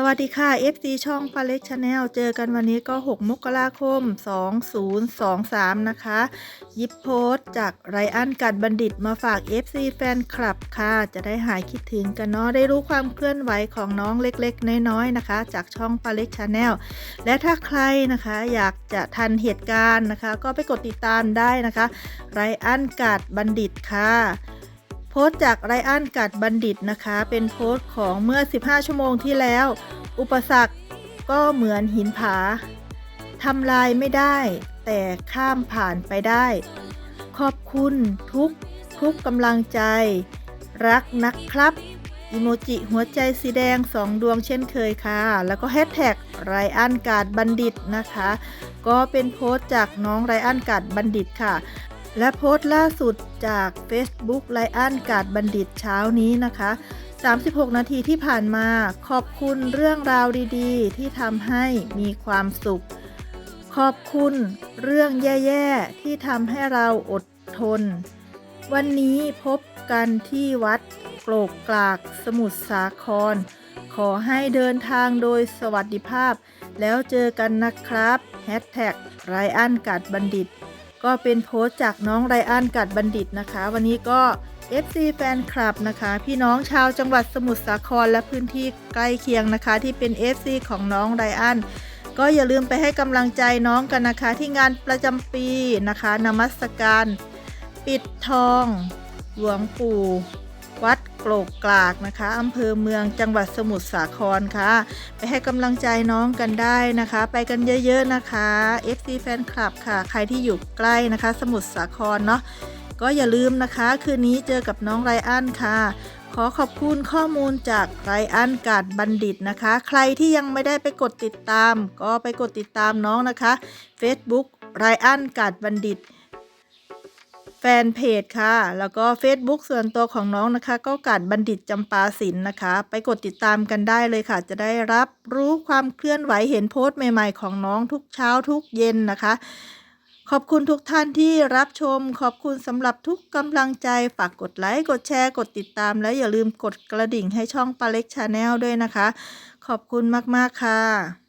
สวัสดีค่ะ FC ช่องปาเล็กชาแนลเจอกันวันนี้ก็ 6 มกราคม 2023 นะคะ ยิบโพสจากไรอันกัดบัณฑิตมาฝาก FC แฟนคลับค่ะ จะได้หายคิดถึงกันเนาะได้รู้ความเคลื่อนไหวของน้องเล็กๆ น้อยๆ นะคะ จากช่องปาเล็กชาแนลและถ้าใครนะคะอยากจะทันเหตุการณ์นะคะ ก็ไปกดติดตามได้นะคะไรอันกัดบัณฑิตค่ะ โพสต์จากไรอันกัดบัณฑิตนะคะ เป็นโพสต์ของเมื่อ 15 ชั่วโมงที่แล้ว อุปสรรคก็เหมือนหินผาทำลายไม่ได้ แต่ข้ามผ่านไปได้ ขอบคุณทุกทุกกำลังใจ รักนะครับอิโมจิหัวใจสีแดงสองดวงเช่นเคยค่ะ แล้วก็แฮชแท็กไรอันกาดบัณฑิตนะคะ ก็เป็นโพสต์จากน้องไรอันกาดบัณฑิตค่ะ และโพสต์ล่าสุดจาก Facebook ไลอันกาดบัณฑิตเช้านี้นะคะ 36 นาทีที่ผ่านมาขอบคุณเรื่องราวดีๆ ที่ทำให้มีความสุข ขอบคุณเรื่องแย่ๆ ที่ทำให้เราอดทน วันนี้พบกันที่วัดโกรกกลากสมุทรสาคร ขอให้เดินทางโดยสวัสดิภาพ แล้วเจอกันนะครับแฮชแท็กไรอันกัดบัณฑิต ก็เป็นโพสต์จากน้องไรอันกัดบัณฑิตนะคะ วันนี้ก็ FC แฟนคลับนะคะ พี่น้องชาวจังหวัดสมุทรสาครและพื้นที่ใกล้เคียงนะคะ ที่เป็น FC ของน้องไรอันก็อย่าลืมไปให้กำลังใจน้องกันนะคะ ที่งานประจำปีนะคะนมัสการ ปิดทอง หลวงปู่ วัดโกรกกลากนะคะอำเภอเมืองจังหวัดสมุทรสาครค่ะ ไปให้กำลังใจน้องกันได้นะคะ ไปกันเยอะๆนะคะ FC แฟนคลับค่ะ ใครที่อยู่ใกล้นะคะ สมุทรสาครเนาะก็อย่าลืมนะคะ คืนนี้เจอกับน้องไรอันค่ะ ขอขอบคุณข้อมูลจากไรอันกาดบัณฑิตนะคะ ใครที่ยังไม่ได้ไปกดติดตาม ก็ไปกดติดตามน้องนะคะ Facebook ไรอันกาดบัณฑิต แฟนเพจค่ะ แล้วก็ Facebook ส่วนตัวของน้องนะคะ ก็กาดบัณฑิตจำปาสินนะคะ ไปกดติดตามกันได้เลยค่ะ จะได้รับรู้ความเคลื่อนไหวเห็นโพสต์ใหม่ๆ ของน้องทุกเช้าทุกเย็นนะคะ ขอบคุณทุกท่านที่รับชม ขอบคุณสำหรับทุกกำลังใจ ฝากกดไลค์ กดแชร์ กดติดตาม และอย่าลืมกดกระดิ่งให้ช่องปาเล็กชาแนลด้วยนะคะ ขอบคุณมากๆค่ะ